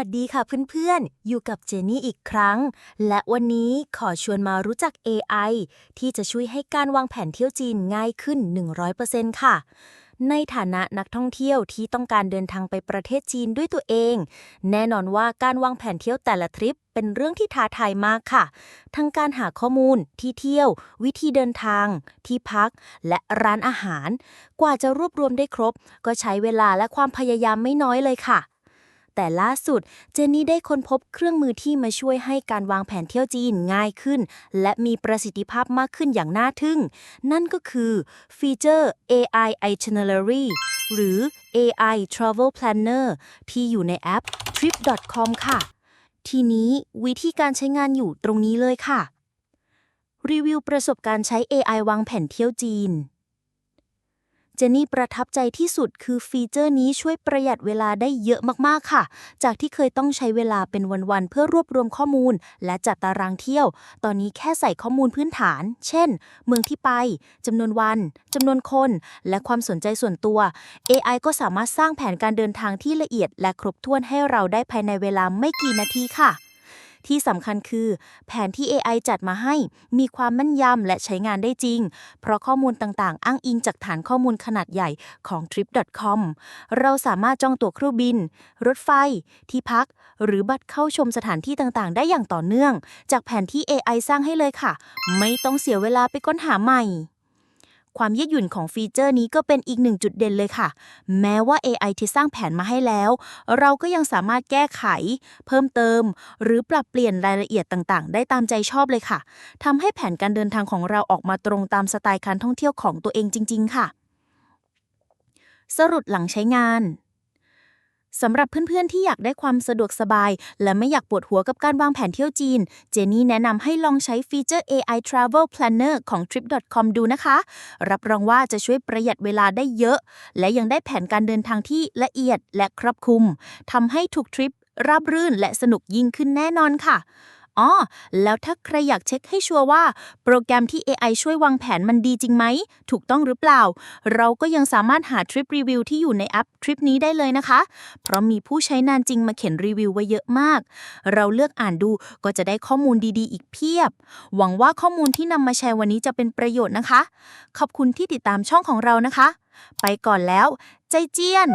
ัสดีค่ะเพื่อนๆ อยู่กับเจนี่อีกครั้ง และวันนี้ขอชวนมารู้จัก AI ที่จะช่วยให้การวางแผนเที่ยวจีนง่ายขึ้น 100%ค่ะ ในฐานะนักท่องเที่ยวที่ต้องการเดินทางไปประเทศจีนด้วยตัวเอง แน่นอนว่าการวางแผนเที่ยวแต่ละทริปเป็นเรื่องที่ท้าทายมากค่ะ ทั้งการหาข้อมูลที่เที่ยว วิธีเดินทาง ที่พัก และร้านอาหาร กว่าจะรวบรวมได้ครบ ก็ใช้เวลาและความพยายามไม่น้อยเลยค่ะ แต่ล่าสุดเจนนี่ได้ค้นพบเครื่องมือที่มาช่วยให้การวางแผนเที่ยวจีนง่ายขึ้น และมีประสิทธิภาพมากขึ้นอย่างน่าทึ่ง นั่นก็คือฟีเจอร์ AI Itinerary หรือ AI Travel Planner ที่อยู่ในแอป trip.com ค่ะ ทีนี้วิธีการใช้งานอยู่ตรงนี้เลยค่ะ รีวิวประสบการณ์ใช้ AI วางแผนเที่ยวจีน เจนนี่ประทับใจที่สุดคือฟีเจอร์นี้ช่วยประหยัดเวลาได้เยอะมากๆค่ะ จากที่เคยต้องใช้เวลาเป็นวันๆ เพื่อรวบรวมข้อมูล และจัดตารางเที่ยว ตอนนี้แค่ใส่ข้อมูลพื้นฐาน เช่น เมืองที่ไปจำนวนวันจำนวนคน และความสนใจส่วนตัว AI ก็สามารถสร้างแผนการเดินทางที่ละเอียด และครบถ้วนให้เราได้ภายในเวลาไม่กี่นาทีค่ะ ที่สำคัญคือ แผนที่ AI จัดมาให้มีความแม่นยำและใช้งานได้จริง เพราะข้อมูลต่างๆ อ้างอิงจากฐานข้อมูลขนาดใหญ่ของ trip.com เราสามารถจองตั๋วเครื่องบิน รถไฟ ที่พัก หรือบัตรเข้าชมสถานที่ต่างๆ ได้อย่างต่อเนื่อง จากแผนที่ AI สร้างให้เลยค่ะ ไม่ต้องเสียเวลาไปค้นหาใหม่ ความยืดหยุ่นของฟีเจอร์นี้ก็เป็นอีกหนึ่งจุดเด่นเลยค่ะ แม้ว่า AI ที่สร้างแผนมาให้แล้ว เราก็ยังสามารถแก้ไข เพิ่มเติม หรือปรับเปลี่ยนรายละเอียดต่างๆ ได้ตามใจชอบเลยค่ะ ทำให้แผนการเดินทางของเราออกมาตรงตามสไตล์การท่องเที่ยวของตัวเองจริง ๆ ค่ะ สรุปหลังใช้งาน สำหรับเพื่อนๆ ที่อยากได้ความสะดวกสบาย และไม่อยากปวดหัวกับการวางแผนเที่ยวจีน เจนี่แนะนำให้ลองใช้ฟีเจอร์ AI Travel Planner ของ Trip.com ดูนะคะ รับรองว่าจะช่วยประหยัดเวลาได้เยอะ และยังได้แผนการเดินทางที่ละเอียดและครอบคลุมทำให้ทุกทริปราบรื่นและสนุกยิ่งขึ้นแน่นอนค่ะ อ๋อ แล้วถ้าใครอยากเช็คให้ชัวร์ว่า โปรแกรมที่ AI ช่วยวางแผนมันดีจริงไหม ถูกต้องหรือเปล่า เราก็ยังสามารถหาทริปรีวิวที่อยู่ในแอปทริปนี้ได้เลยนะคะ เพราะมีผู้ใช้นานจริงมาเขียนรีวิวไว้เยอะมาก เราเลือกอ่านดูก็จะได้ข้อมูลดีๆ อีกเพียบ หวังว่าข้อมูลที่นำมาแชร์วันนี้จะเป็นประโยชน์นะคะ ขอบคุณที่ติดตามช่องของเรานะคะ ไปก่อนแล้ว ใจเจียน